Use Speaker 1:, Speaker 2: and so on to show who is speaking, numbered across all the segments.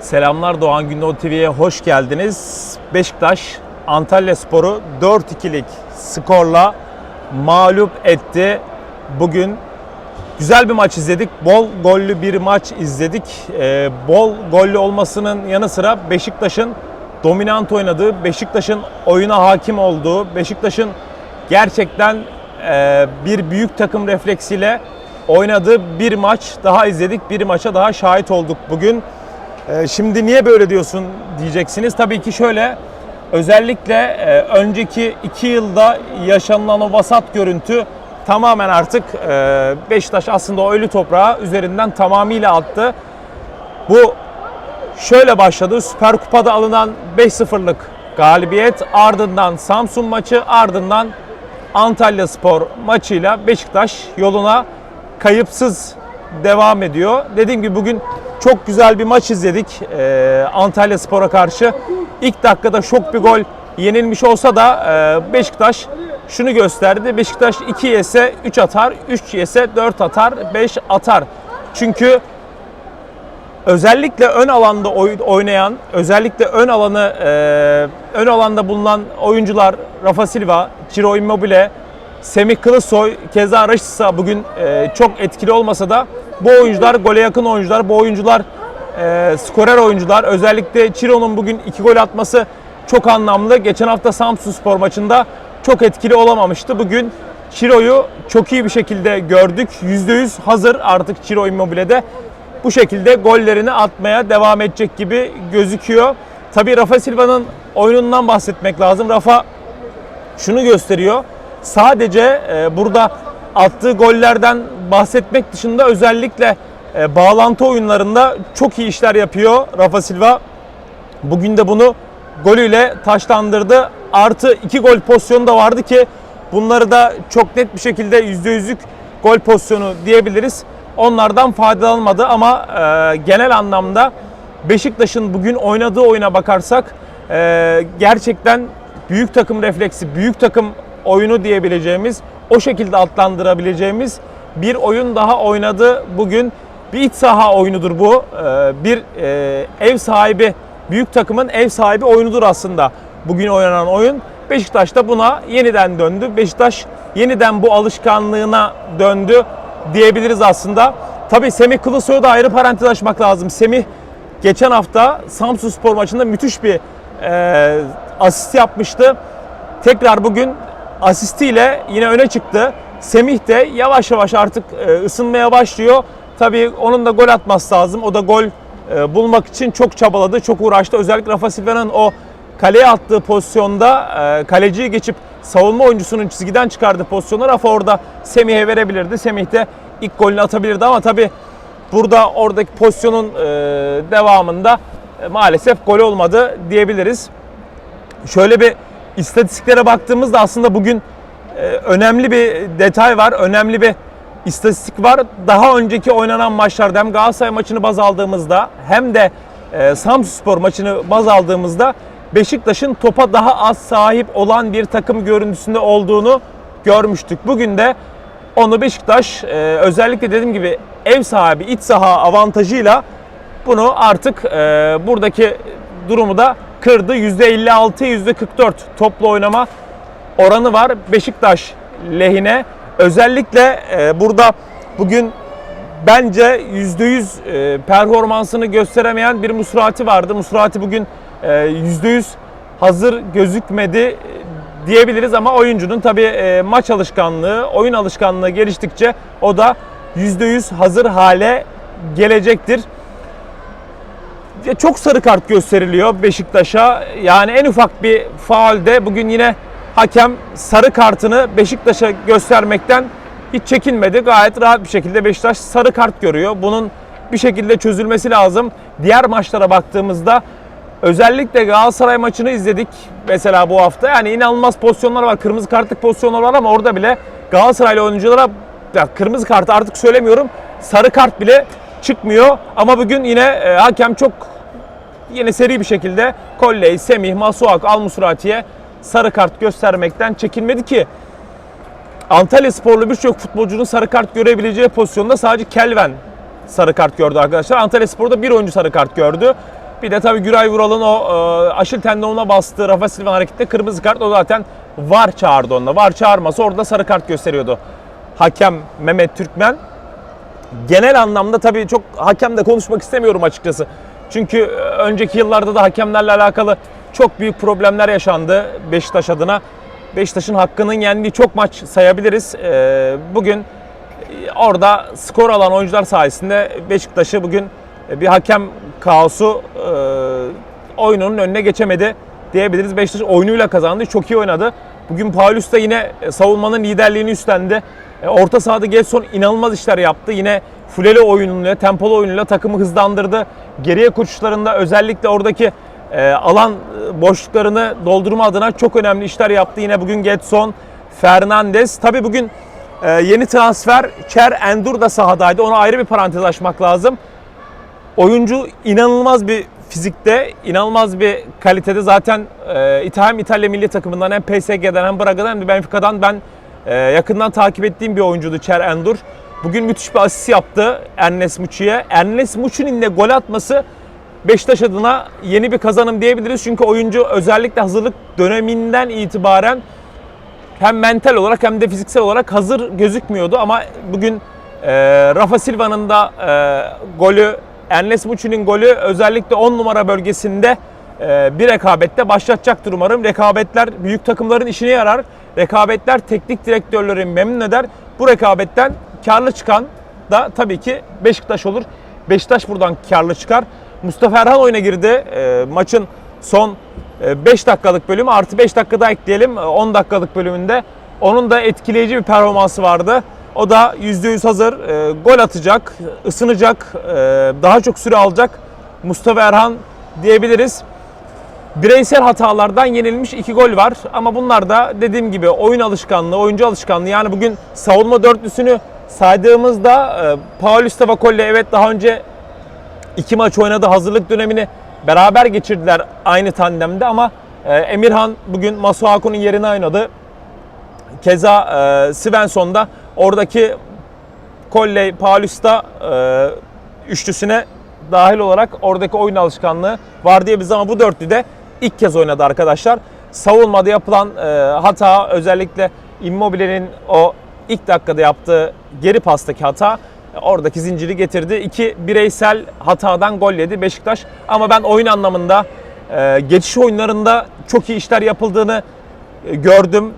Speaker 1: Selamlar Doğan Gündoğdu TV'ye hoş geldiniz. Beşiktaş Antalya Sporu 4-2'lik skorla mağlup etti. Bugün güzel bir maç izledik. Bol gollü bir maç izledik. Ee, bol gollü olmasının yanı sıra Beşiktaş'ın dominant oynadığı, Beşiktaş'ın oyuna hakim olduğu, Beşiktaş'ın gerçekten e, bir büyük takım refleksiyle oynadığı bir maç daha izledik. Bir maça daha şahit olduk bugün. Ee, Şimdi niye böyle diyorsun diyeceksiniz. Tabii ki şöyle özellikle e, önceki iki yılda yaşanılan o vasat görüntü tamamen artık e, Beşiktaş aslında ölü toprağı üzerinden tamamıyla attı. Bu şöyle başladı. Süper Kupa'da alınan 5-0'lık galibiyet ardından Samsun maçı ardından Antalya Spor maçıyla Beşiktaş yoluna kayıpsız devam ediyor. Dediğim gibi bugün çok güzel bir maç izledik ee, Antalya Spor'a karşı. İlk dakikada şok bir gol yenilmiş olsa da e, Beşiktaş şunu gösterdi. Beşiktaş 2 yese 3 atar, 3 yese 4 atar, 5 atar. Çünkü özellikle ön alanda oy- oynayan, özellikle ön alanı e, ön alanda bulunan oyuncular Rafa Silva, Ciro Immobile, Semih Kılıçsoy, keza Raşitsa bugün e, çok etkili olmasa da bu oyuncular gole yakın oyuncular, bu oyuncular e, skorer oyuncular. Özellikle Ciro'nun bugün iki gol atması çok anlamlı. Geçen hafta Samsun Spor maçında çok etkili olamamıştı. Bugün Ciro'yu çok iyi bir şekilde gördük. %100 hazır artık Ciro Immobile'de bu şekilde gollerini atmaya devam edecek gibi gözüküyor. Tabii Rafa Silva'nın oyunundan bahsetmek lazım. Rafa şunu gösteriyor. Sadece e, burada attığı gollerden bahsetmek dışında özellikle e, bağlantı oyunlarında çok iyi işler yapıyor Rafa Silva. Bugün de bunu golüyle taşlandırdı. Artı iki gol pozisyonu da vardı ki bunları da çok net bir şekilde %100'lük gol pozisyonu diyebiliriz. Onlardan faydalanmadı ama e, genel anlamda Beşiktaş'ın bugün oynadığı oyuna bakarsak e, gerçekten büyük takım refleksi, büyük takım oyunu diyebileceğimiz, o şekilde adlandırabileceğimiz bir oyun daha oynadı bugün. Bir iç saha oyunudur bu. Ee, Bir e, ev sahibi, büyük takımın ev sahibi oyunudur aslında bugün oynanan oyun. Beşiktaş da buna yeniden döndü. Beşiktaş yeniden bu alışkanlığına döndü diyebiliriz aslında. Tabii Semih Kılıçsoy'u da ayrı parantez açmak lazım. Semih geçen hafta Samsun Spor maçında müthiş bir e, asist yapmıştı. Tekrar bugün asistiyle yine öne çıktı. Semih de yavaş yavaş artık e, ısınmaya başlıyor. Tabii onun da gol atması lazım. O da gol e, bulmak için çok çabaladı, çok uğraştı. Özellikle Rafa Silva'nın o kaleye attığı pozisyonda e, kaleciyi geçip savunma oyuncusunun çizgiden çıkardığı pozisyonda Rafa orada Semih'e verebilirdi. Semih de ilk golünü atabilirdi ama tabii burada oradaki pozisyonun devamında maalesef gol olmadı diyebiliriz. Şöyle bir istatistiklere baktığımızda aslında bugün e, önemli bir detay var, önemli bir istatistik var. Daha önceki oynanan maçlarda hem Galatasaray maçını baz aldığımızda hem de e, Samsunspor maçını baz aldığımızda Beşiktaş'ın topa daha az sahip olan bir takım görüntüsünde olduğunu görmüştük. Bugün de onu Beşiktaş e, özellikle dediğim gibi ev sahibi iç saha avantajıyla bunu artık e, buradaki durumu da kırdı. %56, %44 toplu oynama oranı var Beşiktaş lehine. Özellikle e, burada bugün bence %100 e, performansını gösteremeyen bir Musrati vardı. Musrati bugün e, %100 hazır gözükmedi e, diyebiliriz ama oyuncunun tabii maç alışkanlığı, oyun alışkanlığı geliştikçe o da %100 hazır hale gelecektir. Çok sarı kart gösteriliyor Beşiktaş'a. Yani en ufak bir faulde bugün yine hakem sarı kartını Beşiktaş'a göstermekten hiç çekinmedi. Gayet rahat bir şekilde Beşiktaş sarı kart görüyor. Bunun bir şekilde çözülmesi lazım. Diğer maçlara baktığımızda özellikle Galatasaray maçını izledik mesela bu hafta. Yani inanılmaz pozisyonlar var. Kırmızı kartlık pozisyonlar var ama orada bile Galatasaraylı oyunculara ya kırmızı kart artık söylemiyorum. Sarı kart bile çıkmıyor. Ama bugün yine e, hakem çok yine seri bir şekilde Kolley, Semih, Masuak, Almusrati'ye sarı kart göstermekten çekinmedi ki Antalya sporlu birçok futbolcunun sarı kart görebileceği pozisyonda sadece Kelven sarı kart gördü arkadaşlar. Antalya Spor'da bir oyuncu sarı kart gördü. Bir de tabii Güray Vural'ın o e, aşil tendonuna bastığı Rafa Silva harekette kırmızı kart. O zaten var çağırdı onda. Var çağırması orada sarı kart gösteriyordu. Hakem Mehmet Türkmen. Genel anlamda tabii çok hakemle konuşmak istemiyorum açıkçası. Çünkü e, önceki yıllarda da hakemlerle alakalı çok büyük problemler yaşandı Beşiktaş adına. Beşiktaş'ın hakkının yendiği çok maç sayabiliriz. E, Bugün e, orada skor alan oyuncular sayesinde Beşiktaş'ı bugün bir hakem kaosu oyunun önüne geçemedi diyebiliriz. Beşiktaş oyunuyla kazandı. Çok iyi oynadı. Bugün Paulus da yine savunmanın liderliğini üstlendi. Orta sahada Gelson inanılmaz işler yaptı. Yine fuleli oyunuyla, tempolu oyunuyla takımı hızlandırdı. Geriye koşuşlarında özellikle oradaki e, alan e, boşluklarını doldurma adına çok önemli işler yaptı. Yine bugün Getson, Fernandes. Tabii bugün e, yeni transfer Cher Endur da sahadaydı. Ona ayrı bir parantez açmak lazım. Oyuncu inanılmaz bir fizikte, inanılmaz bir kalitede. Zaten e, hem İtalya milli takımından hem PSG'den hem Braga'dan hem de Benfica'dan ben e, yakından takip ettiğim bir oyuncuydu Cher Endur. Bugün müthiş bir asist yaptı Ernest Muçi'ye. Ernest Muçi'nin de gol atması Beşiktaş adına yeni bir kazanım diyebiliriz. Çünkü oyuncu özellikle hazırlık döneminden itibaren hem mental olarak hem de fiziksel olarak hazır gözükmüyordu ama bugün e, Rafa Silva'nın da e, golü, Ernest Muçi'nin golü özellikle 10 numara bölgesinde e, bir rekabette başlatacaktır umarım. Rekabetler büyük takımların işine yarar. Rekabetler teknik direktörleri memnun eder. Bu rekabetten karlı çıkan da tabii ki Beşiktaş olur. Beşiktaş buradan karlı çıkar. Mustafa Erhan oyuna girdi. E, maçın son 5 dakikalık bölümü artı 5 dakika daha ekleyelim e, 10 dakikalık bölümünde. Onun da etkileyici bir performansı vardı. O da %100 hazır. E, gol atacak, ısınacak, e, daha çok süre alacak. Mustafa Erhan diyebiliriz. Bireysel hatalardan yenilmiş iki gol var ama bunlar da dediğim gibi oyun alışkanlığı, oyuncu alışkanlığı. Yani bugün savunma dörtlüsünü saydığımızda e, Paulus Tavakolle evet daha önce iki maç oynadı. Hazırlık dönemini beraber geçirdiler aynı tandemde ama e, Emirhan bugün Masuaku'nun yerine oynadı. Keza e, Svensson da oradaki Kolley, Paulus da e, üçlüsüne dahil olarak oradaki oyun alışkanlığı var diyebiliriz ama bu dörtlü de ilk kez oynadı arkadaşlar. Savunmada yapılan e, hata özellikle Immobile'nin o ilk dakikada yaptığı geri pastaki hata oradaki zinciri getirdi. İki bireysel hatadan gol yedi Beşiktaş. Ama ben oyun anlamında e, geçiş oyunlarında çok iyi işler yapıldığını e, gördüm.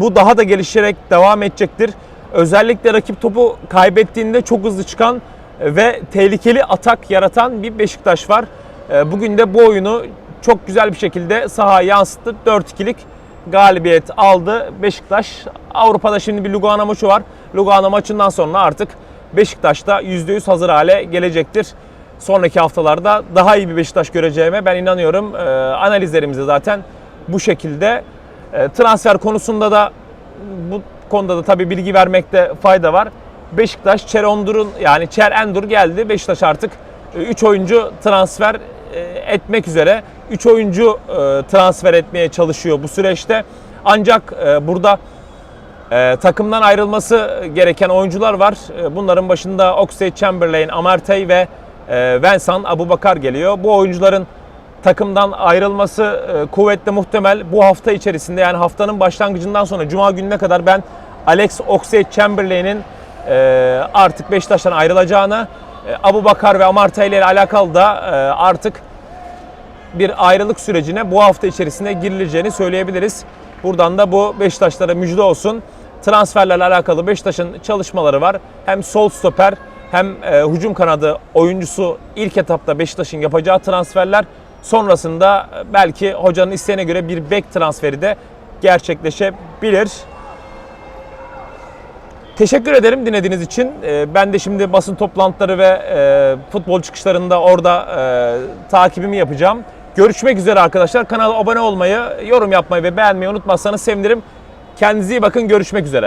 Speaker 1: Bu daha da gelişerek devam edecektir. Özellikle rakip topu kaybettiğinde çok hızlı çıkan ve tehlikeli atak yaratan bir Beşiktaş var. E, Bugün de bu oyunu çok güzel bir şekilde sahaya yansıttı. 4-2'lik galibiyet aldı Beşiktaş. Avrupa'da şimdi bir Lugano maçı var. Lugano maçından sonra artık Beşiktaş'ta %100 hazır hale gelecektir. Sonraki haftalarda daha iyi bir Beşiktaş göreceğime ben inanıyorum. Ee, analizlerimizi zaten bu şekilde. Ee, transfer konusunda da bu konuda da tabii bilgi vermekte fayda var. Beşiktaş Çer Ondur'un yani Çer Endur geldi. Beşiktaş artık 3 oyuncu transfer e, etmek üzere. 3 oyuncu e, transfer etmeye çalışıyor bu süreçte. Ancak e, burada takımdan ayrılması gereken oyuncular var. Bunların başında Oxlade Chamberlain, Amartey ve e, Vincent Abubakar geliyor. Bu oyuncuların takımdan ayrılması e, kuvvetle muhtemel. Bu hafta içerisinde yani haftanın başlangıcından sonra Cuma gününe kadar ben Alex Oxlade Chamberlain'in e, artık Beşiktaş'tan ayrılacağını, e, Abubakar ve Amartey ile alakalı da e, artık bir ayrılık sürecine bu hafta içerisinde girileceğini söyleyebiliriz. Buradan da bu Beşiktaşlara müjde olsun. Transferlerle alakalı Beşiktaş'ın çalışmaları var. Hem sol stoper hem e, hücum kanadı oyuncusu ilk etapta Beşiktaş'ın yapacağı transferler. Sonrasında e, belki hocanın isteğine göre bir bek transferi de gerçekleşebilir. Teşekkür ederim dinlediğiniz için. Ee, Ben de şimdi basın toplantıları ve e, futbol çıkışlarında orada e, takibimi yapacağım. Görüşmek üzere arkadaşlar. Kanala abone olmayı, yorum yapmayı ve beğenmeyi unutmazsanız sevinirim. Kendinize iyi bakın. Görüşmek üzere.